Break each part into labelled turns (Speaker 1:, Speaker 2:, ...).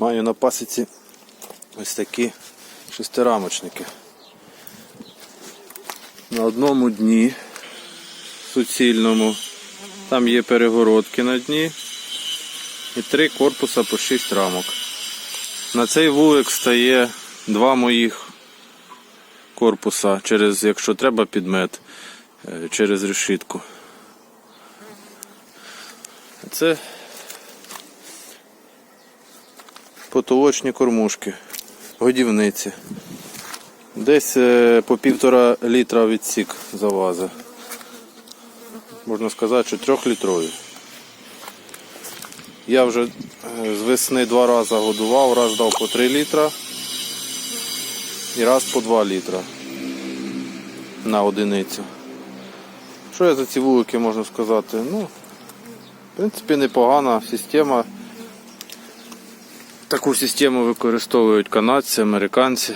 Speaker 1: Маю на пасіці ось такі шестирамочники. На одному дні суцільному. Там є перегородки на дні і три корпуса по 6 рамок. На цей вулик стає два моїх корпуса, через, якщо треба, підмет е, через решітку. Це потолочні кормушки, годівниці. Десь е, по півтора літра відсік завази. Можна сказати, що трьохлітрові. Я вже е, з весни два рази годував, раз дав по 3 літра і раз по 2 літра на одиницю. Що я за ці вулики можу сказати? Ну, в принципі, непогана система. Таку систему використовують канадці, американці.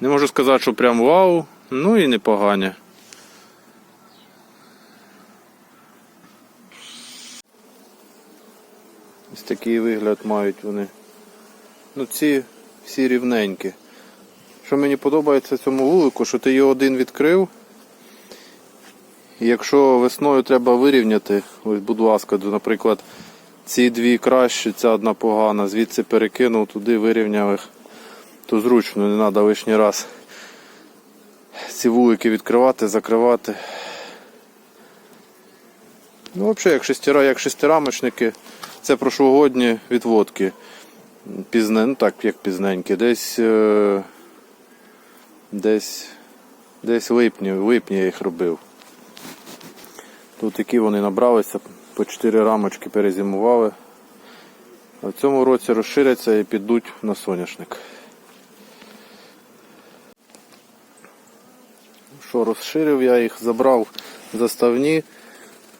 Speaker 1: Не можу сказати, що прям вау, ну і непогані. Ось такий вигляд мають вони. Ну ці всі рівненькі. Що мені подобається цьому вулику, що ти його один відкрив. І якщо весною треба вирівняти, ось будь ласка, наприклад, ці дві кращі, ця одна погана, звідси перекинув туди, вирівняв їх, то зручно, не треба лишній раз ці вулики відкривати, закривати. Ну, взагалі, як шестира, як шестирамочники, це прошлогодні відводки. Пізне, ну так, як пізненькі, десь е, десь десь липні, липні я їх робив. Тут які вони набралися, по 4 рамочки перезимували. А в цьому році розширяться і підуть на соняшник. Що, розширив я їх, забрав заставні,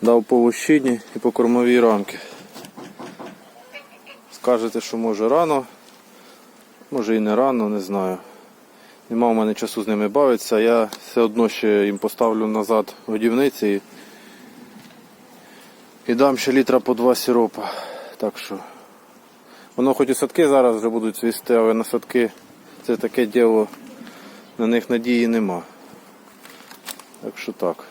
Speaker 1: дав по вощині і по кормовій рамки. Скажете, що може рано, може і не рано, не знаю. Нема в мене часу з ними бавитися, я все одно ще їм поставлю назад годівниці і дам ще літра по два сиропа. Так що воно хоч і садки зараз вже будуть цвісти, але на садки це таке діло, на них надії нема. Так що так.